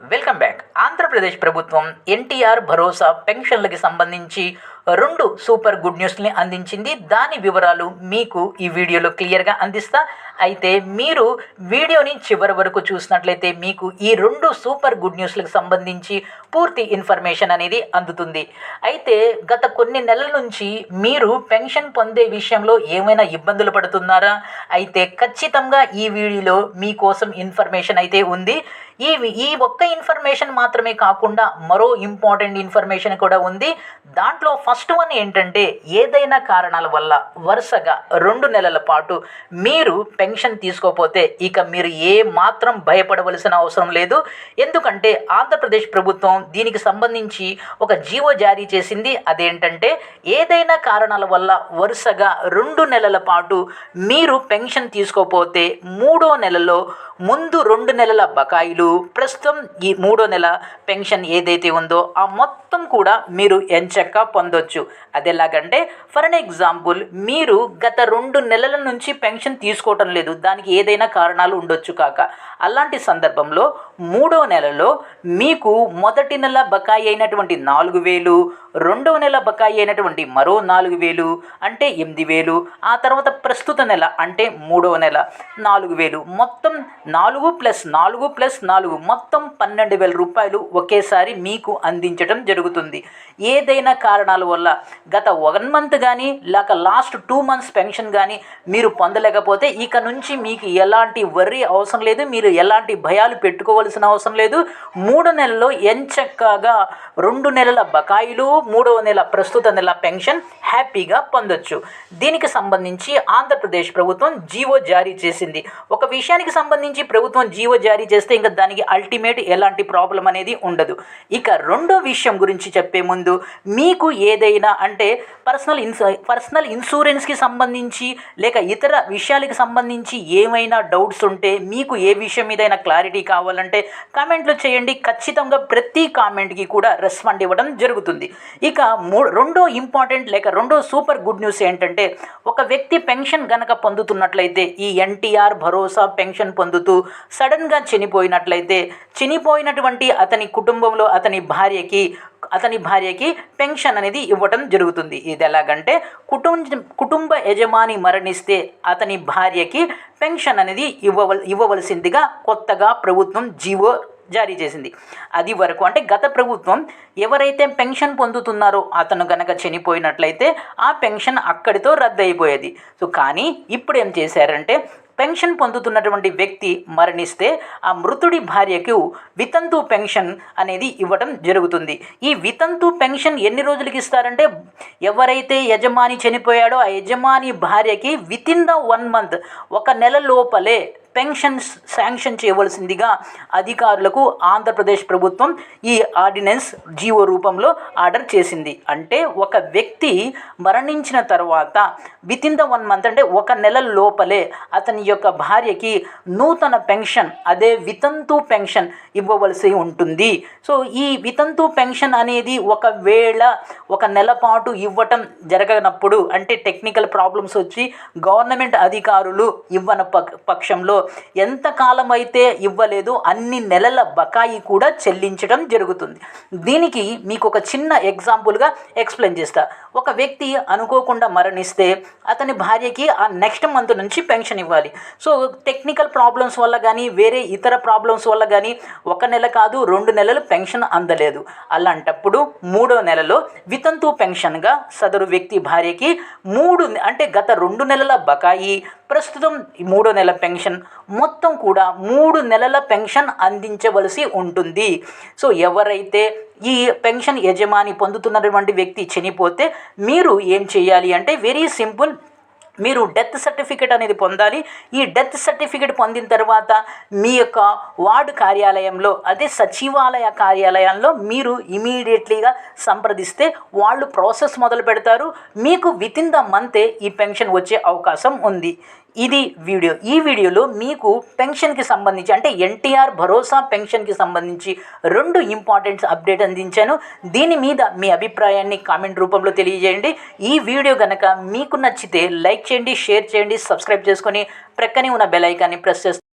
Welcome back Andhra Pradesh ప్రభుత్వం ఎన్టీఆర్ భరోసా పెన్షన్లకి సంబంధించి రెండు సూపర్ గుడ్ న్యూస్ని అందించింది. దాని వివరాలు మీకు ఈ వీడియోలో క్లియర్గా అందిస్తా. అయితే మీరు వీడియోని చివరి వరకు చూసినట్లయితే మీకు ఈ రెండు సూపర్ గుడ్ న్యూస్లకు సంబంధించి పూర్తి ఇన్ఫర్మేషన్ అనేది అందుతుంది. అయితే గత కొన్ని నెలల నుంచి మీరు పెన్షన్ పొందే విషయంలో ఏమైనా ఇబ్బందులు పడుతున్నారా? అయితే ఖచ్చితంగా ఈ వీడియోలో మీకోసం ఇన్ఫర్మేషన్ అయితే ఉంది. ఈ ఈ ఒక్క ఇన్ఫర్మేషన్ మాత్రమే కాకుండా మరో ఇంపార్టెంట్ ఇన్ఫర్మేషన్ కూడా ఉంది. దాంట్లో ఫస్ట్ వన్ ఏంటంటే ఏదైనా కారణాల వల్ల వరుసగా రెండు నెలల పాటు మీరు పెన్షన్ తీసుకోకపోతే ఇక మీరు ఏ మాత్రం భయపడవలసిన అవసరం లేదు. ఎందుకంటే ఆంధ్రప్రదేశ్ ప్రభుత్వం దీనికి సంబంధించి ఒక జీవో జారీ చేసింది. అదేంటంటే ఏదైనా కారణాల వల్ల వరుసగా రెండు నెలల పాటు మీరు పెన్షన్ తీసుకోకపోతే మూడో నెలలో ముందు రెండు నెలల బకాయిలు ప్రస్తుతం ఈ మూడో నెల పెన్షన్ ఏదైతే ఉందో ఆ మొత్తం కూడా మీరు ఎంచక్క పొందొచ్చు. అది ఎలాగంటే ఫర్ అన్ ఎగ్జాంపుల్ మీరు గత రెండు నెలల నుంచి పెన్షన్ తీసుకోవటం లేదు. దానికి ఏదైనా కారణాలు ఉండొచ్చు కాక. అలాంటి సందర్భంలో మూడో నెలలో మీకు మొదటి నెల బకాయి అయినటువంటి నాలుగు వేలు రెండవ నెల బకాయి అయినటువంటి మరో నాలుగు వేలు అంటే ఎనిమిది వేలు ఆ తర్వాత ప్రస్తుత నెల అంటే మూడవ నెల నాలుగు వేలు. మొత్తం నాలుగు ప్లస్ నాలుగు ప్లస్ నాలుగు మొత్తం పన్నెండు వేల రూపాయలు ఒకేసారి మీకు అందించడం జరుగుతుంది. ఏదైనా కారణాల వల్ల గత వన్ మంత్ కానీ లేక లాస్ట్ టూ మంత్స్ పెన్షన్ కానీ మీరు పొందలేకపోతే ఇక నుంచి మీకు ఎలాంటి వర్రీ అవసరం లేదు మీరు ఎలాంటి భయాలు పెట్టుకోవాల్సిన అవసరం లేదు. మూడు నెలల్లో ఎంచక్కగా రెండు నెలల బకాయిలు మూడవ నెల ప్రస్తుత నెల పెన్షన్ హ్యాపీగా పొందొచ్చు. దీనికి సంబంధించి ఆంధ్రప్రదేశ్ ప్రభుత్వం జీవో జారీ చేసింది. ఒక విషయానికి సంబంధించి ప్రభుత్వం జీవో జారీ చేస్తే ఇంకా దానికి అల్టిమేట్ ఎలాంటి ప్రాబ్లం అనేది ఉండదు. ఇక రెండో విషయం గురించి చెప్పే ముందు మీకు ఏదైనా అంటే పర్సనల్ ఇన్సూ పర్సనల్ ఇన్సూరెన్స్కి సంబంధించి లేక ఇతర విషయాలకు సంబంధించి ఏమైనా డౌట్స్ ఉంటే మీకు ఏ విషయం మీదైనా క్లారిటీ కావాలంటే కామెంట్లు చేయండి. ఖచ్చితంగా ప్రతి కామెంట్కి కూడా రెస్పాండ్ ఇవ్వడం జరుగుతుంది. ఇక మూ రెండో ఇంపార్టెంట్ లేక రెండో సూపర్ గుడ్ న్యూస్ ఏంటంటే ఒక వ్యక్తి పెన్షన్ గనక పొందుతున్నట్లయితే ఈ ఎన్టీఆర్ భరోసా పెన్షన్ పొందుతూ సడన్గా చనిపోయినట్లయితే చనిపోయినటువంటి అతని కుటుంబంలో అతని భార్యకి అతని భార్యకి పెన్షన్ అనేది ఇవ్వటం జరుగుతుంది. ఇది ఎలాగంటే కుటుంబ కుటుంబ యజమాని మరణిస్తే అతని భార్యకి పెన్షన్ అనేది ఇవ్వవల్ ఇవ్వవలసిందిగా కొత్తగా ప్రభుత్వం జీవో జారీ చేసింది. అది వరకు అంటే గత ప్రభుత్వం ఎవరైతే పెన్షన్ పొందుతున్నారో అతను గనక చనిపోయినట్లయితే ఆ పెన్షన్ అక్కడితో రద్దు అయిపోయేది సో కానీ ఇప్పుడు ఏం చేశారంటే పెన్షన్ పొందుతున్నటువంటి వ్యక్తి మరణిస్తే ఆ మృతుడి భార్యకు వితంతు పెన్షన్ అనేది ఇవ్వడం జరుగుతుంది. ఈ వితంతు పెన్షన్ ఎన్ని రోజులకి ఇస్తారంటే ఎవరైతే యజమాని చనిపోయాడో ఆ యజమాని భార్యకి వితిన్ ద వన్ మంత్ ఒక నెల లోపలే పెన్షన్స్ శాంక్షన్ చేయవలసిందిగా అధికారులకు ఆంధ్రప్రదేశ్ ప్రభుత్వం ఈ ఆర్డినెన్స్ జీవో రూపంలో ఆర్డర్ చేసింది. అంటే ఒక వ్యక్తి మరణించిన తర్వాత within the one month అంటే ఒక నెల లోపలే అతని యొక్క భార్యకి నూతన పెన్షన్ అదే వితంతు పెన్షన్ ఇవ్వవలసి ఉంటుంది. సో ఈ వితంతు పెన్షన్ అనేది ఒకవేళ ఒక నెల పాటు ఇవ్వటం జరగనప్పుడు అంటే టెక్నికల్ ప్రాబ్లమ్స్ వచ్చి గవర్నమెంట్ అధికారులు ఇవ్వన పక్షంలో ఎంతకాలం అయితే ఇవ్వలేదు అన్ని నెలల బకాయి కూడా చెల్లించడం జరుగుతుంది. దీనికి మీకు ఒక చిన్న ఎగ్జాంపుల్గా ఎక్స్ప్లెయిన్ చేస్తా. ఒక వ్యక్తి అనుకోకుండా మరణిస్తే అతని భార్యకి ఆ నెక్స్ట్ మంత్ నుంచి పెన్షన్ ఇవ్వాలి. సో టెక్నికల్ ప్రాబ్లమ్స్ వల్ల కానీ వేరే ఇతర ప్రాబ్లమ్స్ వల్ల కానీ ఒక నెల కాదు రెండు నెలలు పెన్షన్ అందలేదు. అలాంటప్పుడు మూడో నెలలో వితంతు పెన్షన్గా సదరు వ్యక్తి భార్యకి మూడు అంటే గత రెండు నెలల బకాయి ప్రస్తుతం మూడో నెల పెన్షన్ మొత్తం కూడా మూడు నెలల పెన్షన్ అందించవలసి ఉంటుంది. సో ఎవరైతే ఈ పెన్షన్ యజమాని పొందుతున్నటువంటి వ్యక్తి చనిపోతే మీరు ఏం చేయాలి అంటే వెరీ సింపుల్. మీరు డెత్ సర్టిఫికేట్ అనేది పొందాలి. ఈ డెత్ సర్టిఫికేట్ పొందిన తర్వాత మీ యొక్క వార్డు కార్యాలయంలో అదే సచివాలయ కార్యాలయంలో మీరు ఇమీడియట్లీగా సంప్రదిస్తే వాళ్ళు ప్రాసెస్ మొదలు పెడతారు. మీకు వితిన్ ద మంతే ఈ పెన్షన్ వచ్చే అవకాశం ఉంది. ఇది వీడియో. ఈ వీడియోలో మీకు పెన్షన్కి సంబంధించి అంటే ఎన్టీఆర్ భరోసా పెన్షన్కి సంబంధించి రెండు ఇంపార్టెంట్స్ అప్డేట్ అందించాను. దీని మీద మీ అభిప్రాయాన్ని కామెంట్ రూపంలో తెలియజేయండి. ఈ వీడియో కనుక మీకు నచ్చితే లైక్ చేయండి షేర్ చేయండి సబ్స్క్రైబ్ చేసుకొని ప్రక్కనే ఉన్న బెల్ ఐకాన్ని ప్రెస్ చేస్తాను